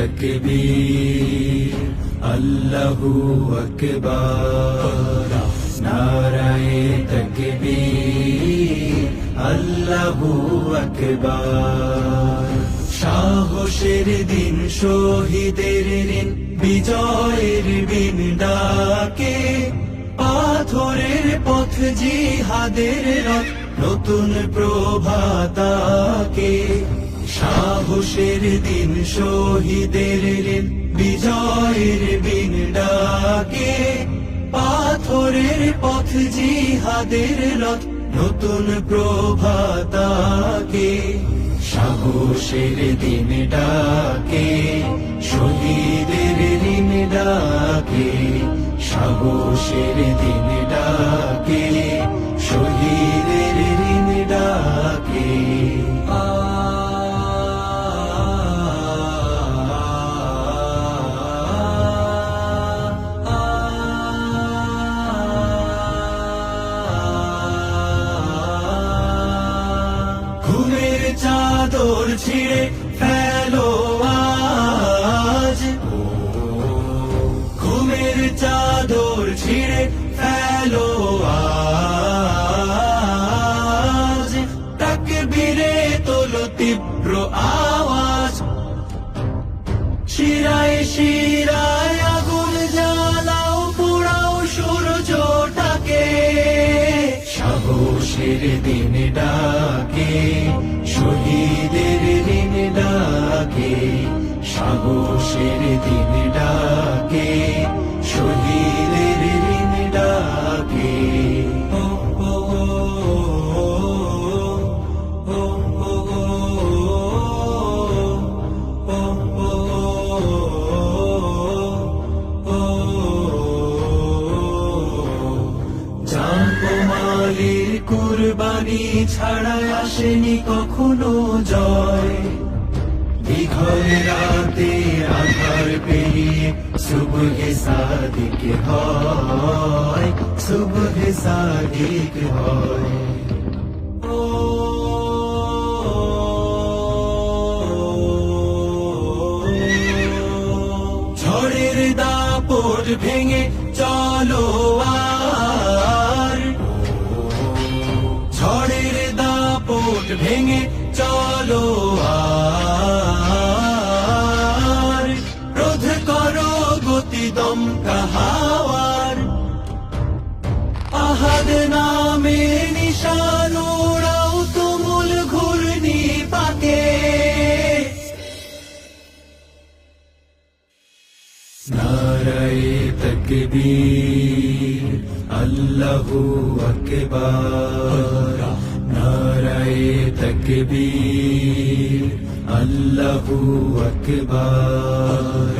তকবীর, আল্লাহু আকবার। নারায়ে তকবীর, আল্লাহু আকবার। সাহসের দিন, শহীদের ঋণ বিজয়ের বিন ডাকে। পাথরের পথ, জিহাদের রথ, নতুন প্রভাতাকে সাহসের দিন শহীদের ঋণ, বিজয়ের বিন ডাকে। পাথরের পথ জিহাদের রথ, নতুন প্রভাতাকে। সাহসের দিন ডাকে, শহীদের ঋণ ডাকে। সাহসের দিন ডাকে। চাদর ছিঁড়ে ফেলো আজ। ঘুমের চাদর ছিঁড়ে ফেলো আজ। তাকবীরে তোলো তীব্র আওয়াজ। শিরায় শিরায় আগুন জ্বালাও, পোড়াও সূর্যটাকে সাহসের দিন ডাকে। সাহসের দিন ডাকে শহীদের দিন ডাকে কুরবানি ছাড়া আসেনি কখনো জয় দীঘল রাতে আধার পেরিয়ে সুবহে সাদিক হয়, সুবহে সাদিক হয়। ভেঙে চলো আর। ঝড়ের দাপট ভেঙে চলো দমকা হাওয়ার আহাদ নামে নিশানোরাও তুমুল ঘূর্ণি পাকে। নারায়ে তকবীর, আল্লাহু আকবার। নারায়ে তকবীর, আল্লাহু আকবার।